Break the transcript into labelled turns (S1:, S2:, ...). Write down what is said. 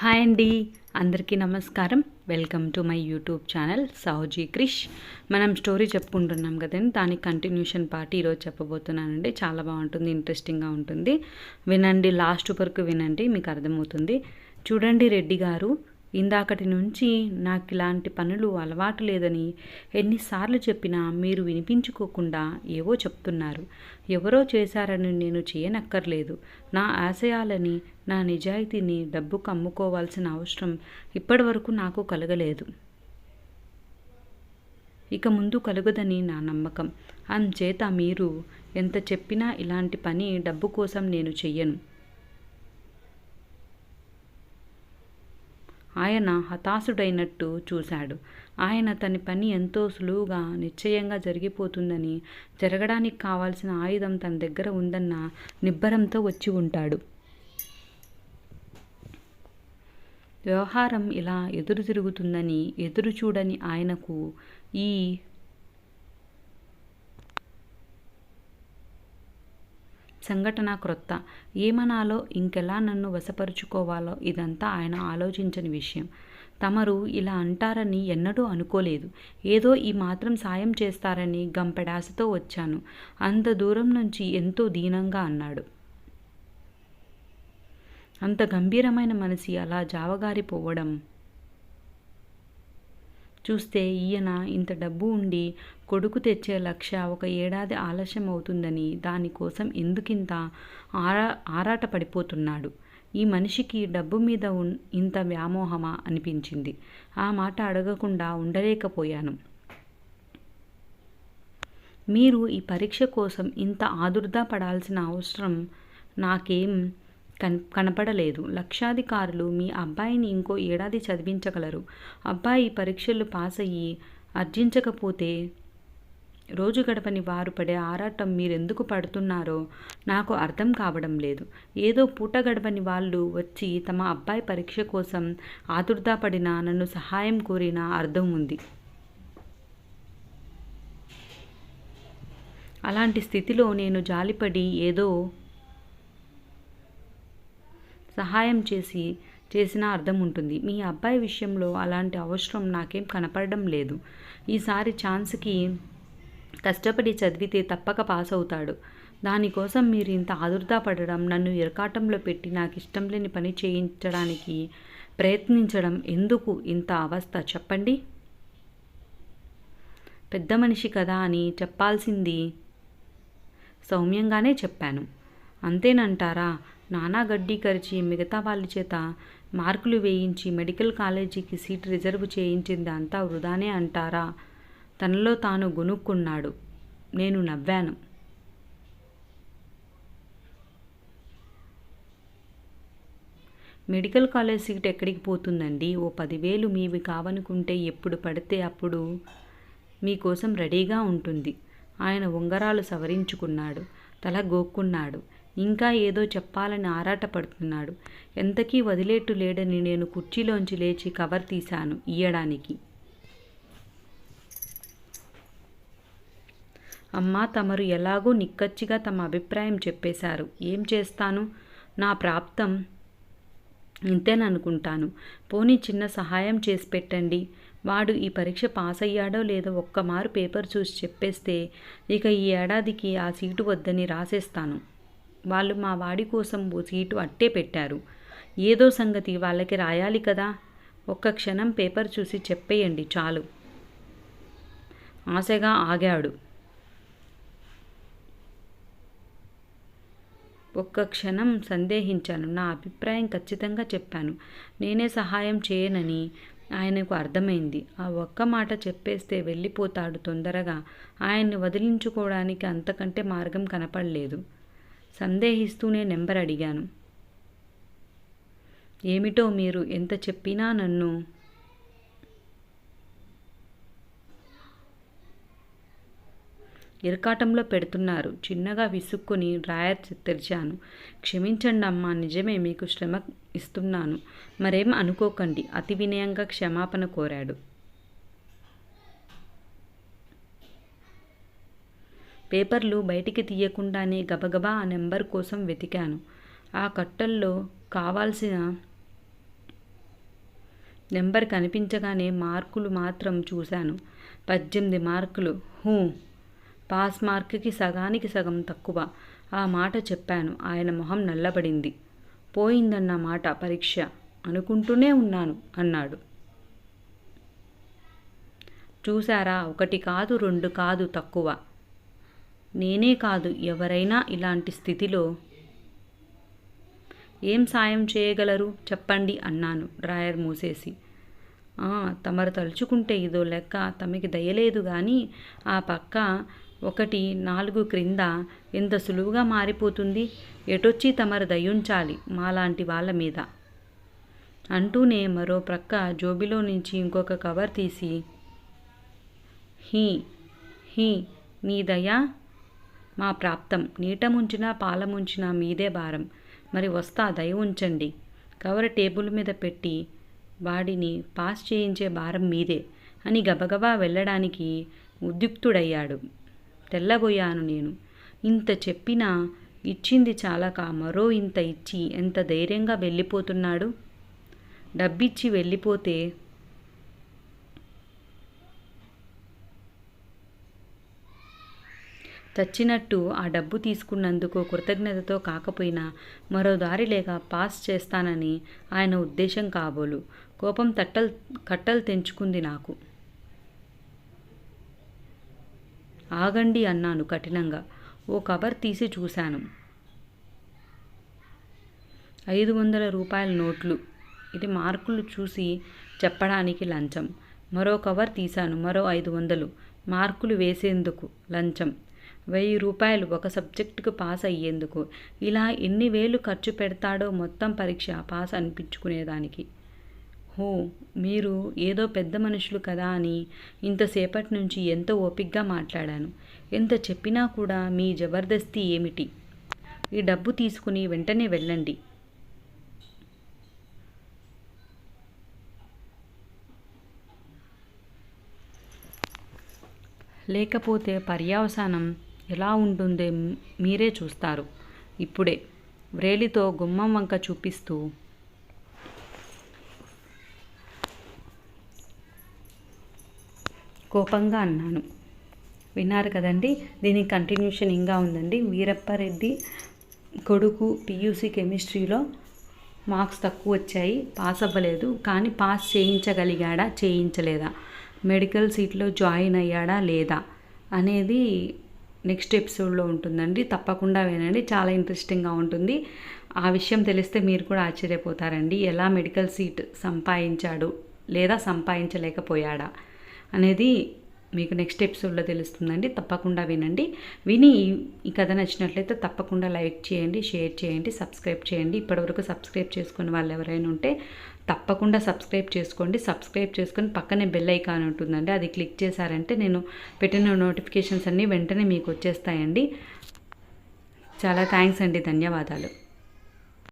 S1: Hi అండి. అందరికీ నమస్కారం. Welcome to my YouTube channel Sahuji Krish. మనం స్టోరీ చెప్పుకుంటున్నాం కదండి. దానికి కంటిన్యూషన్ పార్ట్ ఈరోజు చెప్పబోతున్నానండి. చాలా బాగుంటుంది ఇంట్రెస్టింగ్గా ఉంటుంది. వినండి లాస్ట్ వరకు వినండి మీకు అర్థమవుతుంది. చూడండి రెడ్డి గారు ఇందాకటి నుంచి నాకు ఇలాంటి పనులు అలవాటు లేదని ఎన్నిసార్లు చెప్పినా మీరు వినిపించుకోకుండా ఏవో చెప్తున్నారు. ఎవరో చేశారని నేను చేయనక్కర్లేదు. నా ఆశయాలని నా నిజాయితీని డబ్బుకు అమ్ముకోవాల్సిన అవసరం ఇప్పటివరకు నాకు కలగలేదు. ఇక ముందు కలుగదని నా నమ్మకం. అంచేత మీరు ఎంత చెప్పినా ఇలాంటి పని డబ్బు కోసం నేను చెయ్యను. ఆయన హతాశుడైనట్టు చూశాడు. ఆయన తన పని ఎంతో సులువుగా నిశ్చయంగా జరిగిపోతుందని జరగడానికి కావాల్సిన ఆయుధం తన దగ్గర ఉందన్న నిబ్బరంతో వచ్చి ఉంటాడు. వ్యవహారం ఇలా ఎదురు తిరుగుతుందని ఎదురు చూడని ఆయనకు ఈ సంఘటన క్రొత్త. ఏమనాలో ఇంకెలా నన్ను వశపరుచుకోవాలో ఇదంతా ఆయన ఆలోచించని విషయం. తమరు ఇలా అంటారని ఎన్నడూ అనుకోలేదు. ఏదో ఈ మాత్రం సాయం చేస్తారని గంపెడాసతో వచ్చాను. అంత దూరం నుంచి ఎంతో దీనంగా అన్నాడు. అంత గంభీరమైన మనిషి అలా జావగారిపోవడం చూస్తే ఈయన ఇంత డబ్బు ఉండి కొడుకు తెచ్చే లక్ష్య ఒక ఏడాది ఆలస్యం అవుతుందని దానికోసం ఎందుకింత ఆరా ఆరాట పడిపోతున్నాడు ఈ మనిషికి డబ్బు మీద ఇంత వ్యామోహమా అనిపించింది. ఆ మాట అడగకుండా ఉండలేకపోయాను. మీరు ఈ పరీక్ష కోసం ఇంత ఆదుర్దా పడాల్సిన అవసరం నాకేం కన్ కనపడలేదు. లక్షాధికారులు మీ అబ్బాయిని ఇంకో ఏడాది చదివించగలరు. అబ్బాయి పరీక్షలు పాస్ అయ్యి అర్జించకపోతే రోజు గడపని వారు పడే ఆరాటం మీరెందుకు పడుతున్నారో నాకు అర్థం కావడం లేదు. ఏదో పూట గడపని వాళ్ళు వచ్చి తమ అబ్బాయి పరీక్ష కోసం ఆతుర్దాపడినా నన్ను సహాయం కోరినా అర్థం ఉంది. అలాంటి స్థితిలో నేను జాలిపడి ఏదో సహాయం చేసి చేసినా అర్థం ఉంటుంది. మీ అబ్బాయి విషయంలో అలాంటి అవసరం నాకేం కనపడడం లేదు. ఈసారి ఛాన్స్కి కష్టపడి చదివితే తప్పక పాస్ అవుతాడు. దానికోసం మీరు ఇంత ఆదుర్దా పడడం నన్ను ఇరకాటంలో పెట్టి నాకు ఇష్టం లేని పని చేయించడానికి ప్రయత్నించడం ఎందుకు ఇంత అవస్థ? చెప్పండి. పెద్ద మనిషి కదా అని చెప్పాల్సింది సౌమ్యంగానే చెప్పాను. అంతేనంటారా? నానా గడ్డి కరిచి మిగతా వాళ్ళ చేత మార్కులు వేయించి మెడికల్ కాలేజీకి సీట్ రిజర్వ్ చేయించింది అంతా వృధానే అంటారా? తనలో తాను గొనుక్కున్నాడు నేను నవ్వాను. మెడికల్ కాలేజ్ సీట్ ఎక్కడికి పోతుందండి? ఓ పదివేలు మీవి కావనుకుంటే ఎప్పుడు పడితే అప్పుడు మీకోసం రెడీగా ఉంటుంది. ఆయన ఉంగరాలు సవరించుకున్నాడు. తల గోక్కున్నాడు. ఇంకా ఏదో చెప్పాలని ఆరాటపడుతున్నాడు. ఎంతకీ వదిలేట్టు లేడని నేను కుర్చీలోంచి లేచి కవర్ తీశాను ఇయ్యడానికి అమ్మా తమరు ఎలాగో నిక్కచ్చిగా తమ అభిప్రాయం చెప్పేశారు. ఏం చేస్తాను? నా ప్రాప్తం ఇంతేననుకుంటాను. పోనీ చిన్న సహాయం చేసి పెట్టండి. వాడు ఈ పరీక్ష పాస్ అయ్యాడో లేదో ఒక్కమారు పేపర్ చూసి చెప్పేస్తే ఇక ఈ ఏడాదికి ఆ సీటు వద్దని రాసేస్తాను. వాళ్ళు మా వాడి కోసం ఓ సీటు అట్టే పెట్టారు. ఏదో సంగతి వాళ్ళకి రాయాలి కదా. ఒక్క క్షణం పేపర్ చూసి చెప్పేయండి చాలు. ఆశగా ఆగాడు. ఒక్క క్షణం సందేహించాను. నా అభిప్రాయం ఖచ్చితంగా చెప్పాను. నేనే సహాయం చేయనని ఆయనకు అర్థమైంది. ఆ ఒక్క మాట చెప్పేస్తే వెళ్ళిపోతాడు తొందరగా. ఆయన్ని వదిలించుకోవడానికి అంతకంటే మార్గం కనపడలేదు. సందేహిస్తూనే నెంబర్ అడిగాను. ఏమిటో మీరు ఎంత చెప్పినా నన్ను ఇరకాటంలో పెడుతున్నారు. చిన్నగా విసుక్కుని డ్రాయర్ తెరిచాను. క్షమించండి అమ్మా నిజమే మీకు శ్రమ ఇస్తున్నాను. మరేం అనుకోకండి. అతి వినయంగా క్షమాపణ కోరాడు. పేపర్లు బయటికి తీయకుండానే గబగబా ఆ నెంబర్ కోసం వెతికాను. ఆ కట్టల్లో కావాల్సిన నెంబర్ కనిపించగానే మార్కులు మాత్రం చూశాను. పద్దెనిమిది మార్కులు. హూ. పాస్ మార్కుకి సగానికి సగం తక్కువ. ఆ మాట చెప్పాను. ఆయన మొహం నల్లబడింది. పోయిందన్న మాట పరీక్ష అనుకుంటూనే ఉన్నాను అన్నాడు. చూసారా ఒకటి కాదు రెండు కాదు తక్కువ. నేనే కాదు ఎవరైనా ఇలాంటి స్థితిలో. ఏం సాయం చేయగలరు? చెప్పండి అన్నాను డ్రాయర్ మూసేసి. తమరు తలుచుకుంటే ఇదో లెక్క తమకి దయలేదు కానీ ఆ పక్క ఒకటి నాలుగు క్రింద ఎంత సులువుగా మారిపోతుంది? ఎటొచ్చి తమరు దయ్యుంచాలి మాలాంటి వాళ్ళ మీద? అంటూనే మరో ప్రక్క జోబిలో నుంచి ఇంకొక కవర్ తీసి హీ హీ నీ దయా మా ప్రాప్తం. నీట ముంచినా పాల మీదే భారం. మరి వస్తా దయ ఉంచండి. కవర్ టేబుల్ మీద పెట్టి వాడిని పాస్ చేయించే భారం మీదే అని గబగబా వెళ్ళడానికి ఉద్యుక్తుడయ్యాడు. తెల్లబోయాను నేను. ఇంత చెప్పినా ఇచ్చింది చాలక మరో ఇంత ఇచ్చి ఎంత ధైర్యంగా వెళ్ళిపోతున్నాడు? డబ్బిచ్చి వెళ్ళిపోతే చచ్చినట్టు ఆ డబ్బు తీసుకున్నందుకు కృతజ్ఞతతో కాకపోయినా మరో దారి లేక పాస్ చేస్తానని ఆయన ఉద్దేశం కాబోలు. కోపం తట్టలు కట్టలు తెంచుకుంది నాకు. ఆగండి అన్నాను కఠినంగా. ఓ కవర్ తీసి చూశాను. ఐదు వందల రూపాయల నోట్లు. ఇది మార్కులు చూసి చెప్పడానికి లంచం. మరో కవర్ తీశాను. మరో ఐదు వందలు. మార్కులు వేసేందుకు లంచం. వెయ్యి రూపాయలు ఒక సబ్జెక్టుకు పాస్ అయ్యేందుకు. ఇలా ఎన్ని వేలు ఖర్చు పెడతాడో మొత్తం పరీక్ష పాస్ అనిపించుకునేదానికి. హో మీరు ఏదో పెద్ద మనుషులు కదా అని ఇంతసేపటి నుంచి ఎంతో ఓపిగ్గా మాట్లాడాను. ఎంత చెప్పినా కూడా మీ జబర్దస్తి ఏమిటి? ఈ డబ్బు తీసుకుని వెంటనే వెళ్ళండి. లేకపోతే పర్యావసానం ఎలా ఉంటుందో మీరే చూస్తారు. ఇప్పుడే వ్రేలితో గుమ్మం వంక చూపిస్తూ కోపంగా అన్నాను. విన్నారు కదండి దీనికి కంటిన్యూషన్ ఇంకా ఉందండి. వీరప్పారెడ్డి కొడుకు పియూసీ కెమిస్ట్రీలో మార్క్స్ తక్కువ వచ్చాయి పాస్ అవ్వలేదు కానీ పాస్ చేయించగలిగాడా చేయించలేదా మెడికల్ సీట్లో జాయిన్ అయ్యాడా లేదా అనేది నెక్స్ట్ ఎపిసోడ్లో ఉంటుందండి. తప్పకుండా వినండి. చాలా ఇంట్రెస్టింగ్గా ఉంటుంది. ఆ విషయం తెలిస్తే మీరు కూడా ఆశ్చర్యపోతారండి. ఎలా మెడికల్ సీట్ సంపాదించాడు లేదా సంపాదించలేకపోయాడా అనేది మీకు నెక్స్ట్ ఎపిసోడ్లో తెలుస్తుందండి. తప్పకుండా వినండి. విని ఈ- కథ నచ్చినట్లయితే తప్పకుండా లైక్ చేయండి షేర్ చేయండి సబ్స్క్రైబ్ చేయండి. ఇప్పటివరకు సబ్స్క్రైబ్ చేసుకుని వాళ్ళు ఎవరైనా ఉంటే తప్పకుండా సబ్స్క్రైబ్ చేసుకోండి. సబ్స్క్రైబ్ చేసుకొని పక్కనే బెల్ ఐకాన్ ఉంటుందండి. అది క్లిక్ చేశారంటే నేను పెట్టిన నోటిఫికేషన్స్ అన్నీ వెంటనే మీకు వచ్చేస్తాయండి. చాలా థ్యాంక్స్ అండి. ధన్యవాదాలు.